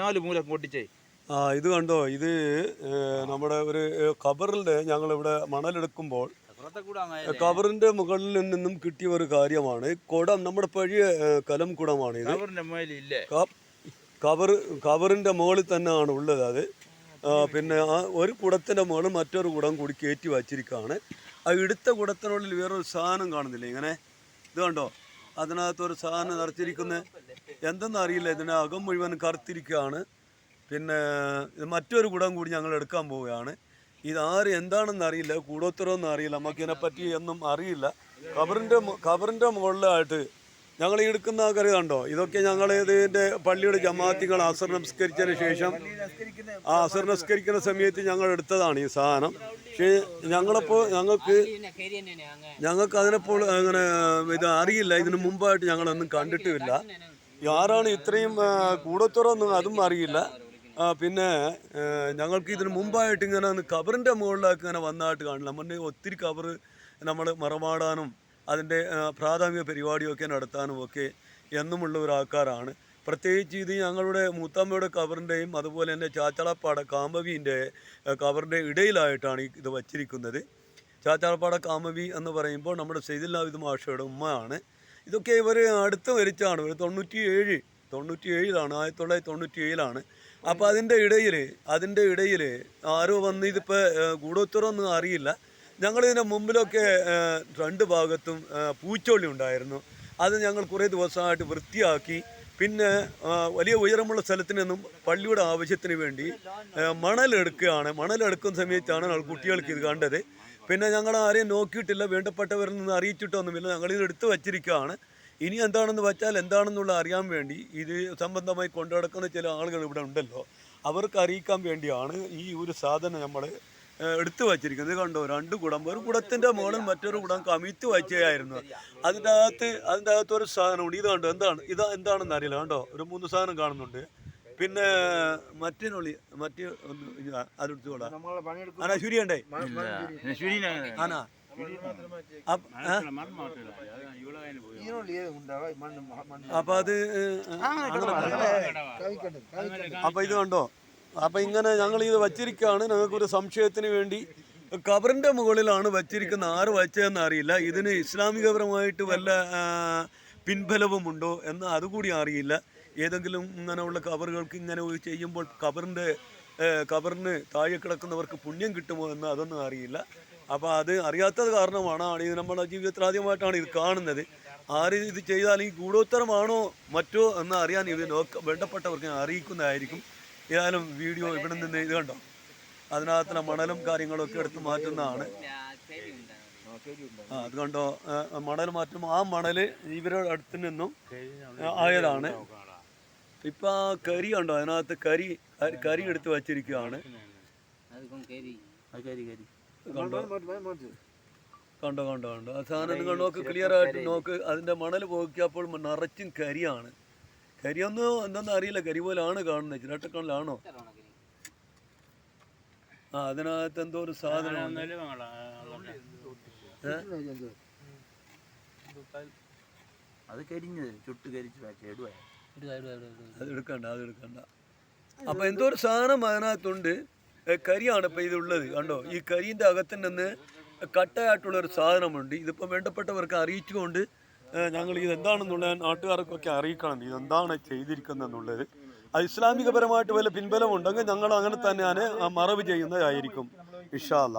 നാല് മൂല പൊട്ടിച്ചേ ആ ഇത് കണ്ടോ? ഇത് നമ്മുടെ ഒരു കബറിന്റെ ഞങ്ങൾ ഇവിടെ മണലെടുക്കുമ്പോൾ കബറിന്റെ മുകളിൽ നിന്നും കിട്ടിയ ഒരു കാര്യമാണ് കുടം നമ്മുടെ പഴയ കലം കുടമാണ് ഇത്. കവർ കവറിന്റെ മുകളിൽ തന്നെയാണ് ഉള്ളത് അത്. പിന്നെ ആ ഒരു കുടത്തിന്റെ മുകളിൽ മറ്റൊരു കുടം കൂടി കയറ്റി വച്ചിരിക്കുകയാണ്. ആ എടുത്ത കുടത്തിനുള്ളിൽ വേറൊരു സാധനം കാണുന്നില്ല? ഇങ്ങനെ ഇത് കണ്ടോ? അതിനകത്തൊരു സാധനം നിറച്ചിരിക്കുന്നത് എന്തെന്ന് അറിയില്ല ഇതിനെ അകം മുഴുവൻ കറുത്തിരിക്കുകയാണ്. പിന്നെ ഇത് മറ്റൊരു കുടം കൂടി ഞങ്ങൾ എടുക്കാൻ പോവുകയാണ്. ഇത് ആര് എന്താണെന്ന് അറിയില്ല. കൂടോത്തരമൊന്നും അറിയില്ല. നമുക്ക് ഇതിനെപ്പറ്റി ഒന്നും അറിയില്ല. കബറിന്റെ കബറിന്റെ മുകളിലായിട്ട് ഞങ്ങൾ ഈ എടുക്കുന്ന ആൾക്കാർ കണ്ടോ? ഇതൊക്കെ ഞങ്ങൾ ഇതിന്റെ പള്ളിയുടെ ജമാഅത്തികൾ അസർ നമസ്കരിച്ചതിന് ശേഷം ആ അസർ നമസ്കരിക്കുന്ന സമയത്ത് ഞങ്ങൾ എടുത്തതാണ് ഈ സാധനം. പക്ഷേ ഞങ്ങളിപ്പോൾ ഞങ്ങൾക്ക് ഞങ്ങൾക്ക് അതിനെപ്പോൾ അങ്ങനെ ഇത് അറിയില്ല. ഇതിന് മുമ്പായിട്ട് ഞങ്ങളൊന്നും കണ്ടിട്ടുമില്ല. ആരാണ് ഇത്രയും കൂടത്തുറന്ന് അതും അറിയില്ല. പിന്നെ ഞങ്ങൾക്ക് ഇതിന് മുമ്പായിട്ട് ഇങ്ങനെ കബറിന്റെ മുകളിലേക്ക് ഇങ്ങനെ വന്നതായിട്ട് കാണില്ല. നമ്മുടെ ഒത്തിരി കബർ നമ്മൾ മറമാടാനും അതിന്റെ പ്രാഥമിക പരിപാടിയൊക്കെ നടത്താനും ഒക്കെ എന്നുമുള്ള ഒരു ആൾക്കാരാണ്. പ്രത്യേകിച്ച് ഇത് ഞങ്ങളുടെ മൂത്തമ്മയുടെ കബറിന്റെയും അതുപോലെ തന്നെ ചാച്ചാളപ്പാട കാമ്പവീന്റെ കബറിന്റെ ഇടയിലായിട്ടാണ് ഇത് വച്ചിരിക്കുന്നത്. ചാച്ചാളപ്പാട കാമവി എന്ന് പറയുമ്പോൾ നമ്മുടെ സെയ്ദില്ലാവിദ് മാഷയുടെ ഉമ്മയാണ്. ഇതൊക്കെ ഇവർ അടുത്ത് മരിച്ചാണ് ഒരു തൊണ്ണൂറ്റി ഏഴ് തൊണ്ണൂറ്റി ഏഴിലാണ് ആയിരത്തി തൊള്ളായിരത്തി തൊണ്ണൂറ്റി ഏഴിലാണ് അപ്പോൾ അതിന്റെ ഇടയിൽ അതിന്റെ ഇടയിൽ ആരോ വന്ന് ഇതിപ്പോൾ ഗൂഢോത്തരമൊന്നും അറിയില്ല. ഞങ്ങളിതിന്റെ മുമ്പിലൊക്കെ രണ്ട് ഭാഗത്തും പൂച്ചോളി ഉണ്ടായിരുന്നു. അത് ഞങ്ങൾ കുറേ ദിവസമായിട്ട് വൃത്തിയാക്കി. പിന്നെ വലിയ ഉയരമുള്ള സ്ഥലത്ത് നിന്നും പള്ളിയുടെ ആവശ്യത്തിന് വേണ്ടി മണലെടുക്കുകയാണ്. മണലെടുക്കുന്ന സമയത്താണ് കുട്ടികൾക്ക് ഇത് കണ്ടത്. പിന്നെ ഞങ്ങൾ ആരെയും നോക്കിയിട്ടില്ല. വേണ്ടപ്പെട്ടവരിൽ നിന്ന് അറിയിച്ചിട്ടൊന്നുമില്ല. ഞങ്ങൾ ഇത് എടുത്തു വച്ചിരിക്കുകയാണ്. ഇനി എന്താണെന്ന് വെച്ചാൽ എന്താണെന്നുള്ള അറിയാൻ വേണ്ടി ഇത് സംബന്ധമായി കൊണ്ടുനടക്കുന്ന ചില ആളുകൾ ഇവിടെ ഉണ്ടല്ലോ. അവർക്ക് അറിയിക്കാൻ വേണ്ടിയാണ് ഈ ഒരു സാധനം നമ്മൾ എടുത്തു വച്ചിരിക്കുന്നത്. കണ്ടോ? രണ്ട് കുടം. ഒരു കുടത്തിന്റെ മുകളിൽ മറ്റൊരു കുടം കമിഴ്ത്തി വച്ചായിരുന്നു അതിന്റെ അകത്ത് അതിന്റെ അകത്ത് ഒരു സാധനമുണ്ട് ഇത് കണ്ടോ? എന്താണ്? ഇത് എന്താണെന്ന് അറിയില്ല. കണ്ടോ? ഒരു മൂന്ന് സാധനം കാണുന്നുണ്ട്. പിന്നെ മറ്റേനുള്ളി മറ്റേ ഒന്ന് അതെടുത്തോളാം ആനാ ശുരിയണ്ടേ? ആനാ അപ്പ- അത് അപ്പൊ ഇത് കണ്ടോ? അപ്പൊ ഇങ്ങനെ ഞങ്ങൾ ഇത് വച്ചിരിക്കുകയാണ് ഞങ്ങൾക്ക് ഒരു സംശയത്തിന് വേണ്ടി കബറിന്റെ മുകളിലാണ് വച്ചിരിക്കുന്ന ആറ് വച്ചതെന്ന് അറിയില്ല ഇതിന് ഇസ്ലാമികപരമായിട്ട് വല്ല പിൻബലവും ഉണ്ടോ എന്ന് അതുകൂടി അറിയില്ല. ഏതെങ്കിലും ഇങ്ങനെയുള്ള കവറുകൾക്ക് ഇങ്ങനെ ചെയ്യുമ്പോൾ കവറിന്റെ കവറിന് താഴെ കിടക്കുന്നവർക്ക് പുണ്യം കിട്ടുമോ എന്ന് അതൊന്നും അറിയില്ല. അപ്പോൾ അത് അറിയാത്തത് കാരണമാണ് ഇത് നമ്മുടെ ജീവിതത്തിൽ ആദ്യമായിട്ടാണ് ഇത് കാണുന്നത്. ആര് ഇത് ചെയ്താൽ ഈ ഗൂഢോത്തരമാണോ മറ്റോ എന്ന് അറിയാൻ ഇത് നോക്ക വേണ്ടപ്പെട്ടവർക്ക് അറിയിക്കുന്നതായിരിക്കും. ഏതായാലും വീഡിയോ ഇവിടെ നിന്ന് ഇത് കണ്ടോ? അതിനകത്തുള്ള മണലും കാര്യങ്ങളും ഒക്കെ എടുത്ത് മാറ്റുന്നതാണ്. ആ അത് കണ്ടോ? മണൽ മാറ്റുമ്പോൾ ആ മണൽ ഇവരുടെ അടുത്ത് നിന്നും ആയതാണ്. ഇപ്പൊ ആ കരി ഉണ്ടോ അതിനകത്ത് കരി കരി- എടുത്ത് വച്ചിരിക്കുകയാണ് കണ്ടോ? കണ്ടോ കണ്ടോ കണ്ടോ? ആ സാധനം നിങ്ങൾ നോക്ക് ക്ലിയർ ആയിട്ട് നോക്ക്. അതിന്റെ മണൽ പോക്കിയപ്പോൾ നിറച്ചും കരിയാണ്. കരിയൊന്നും എന്തെന്ന് അറിയില്ല. കരി പോലാണ് കാണുന്നത്. ചിരട്ടക്കണലാണോ ആ അതിനകത്ത് എന്തോ ഒരു സാധനം അത് കരിഞ്ഞത് ചുട്ട് കരിച്ച് വെച്ചിടുവേ അത് എടുക്കണ്ട അത് എടുക്കണ്ട. അപ്പൊ എന്തോ ഒരു സാധനം അതിനകത്തുണ്ട്? കരിയാണ് ഇപ്പൊ ഇതുള്ളത് കണ്ടോ? ഈ കരിന്റെ അകത്ത് നിന്ന് കട്ടയായിട്ടുള്ള ഒരു സാധനമുണ്ട്. ഇതിപ്പോ വേണ്ടപ്പെട്ടവർക്ക് അറിയിച്ചുകൊണ്ട് ഞങ്ങൾ ഇത് എന്താണെന്നുള്ള നാട്ടുകാർക്കൊക്കെ അറിയിക്കണം ഇത് എന്താണ് ചെയ്തിരിക്കുന്നത് എന്നുള്ളത് അത് ഇസ്ലാമികപരമായിട്ട് വല്ല പിൻബലം ഉണ്ടെങ്കിൽ ഞങ്ങൾ അങ്ങനെ തന്നെയാണ് ആ മറവ് ചെയ്യുന്നതായിരിക്കും ഇഷാല്ല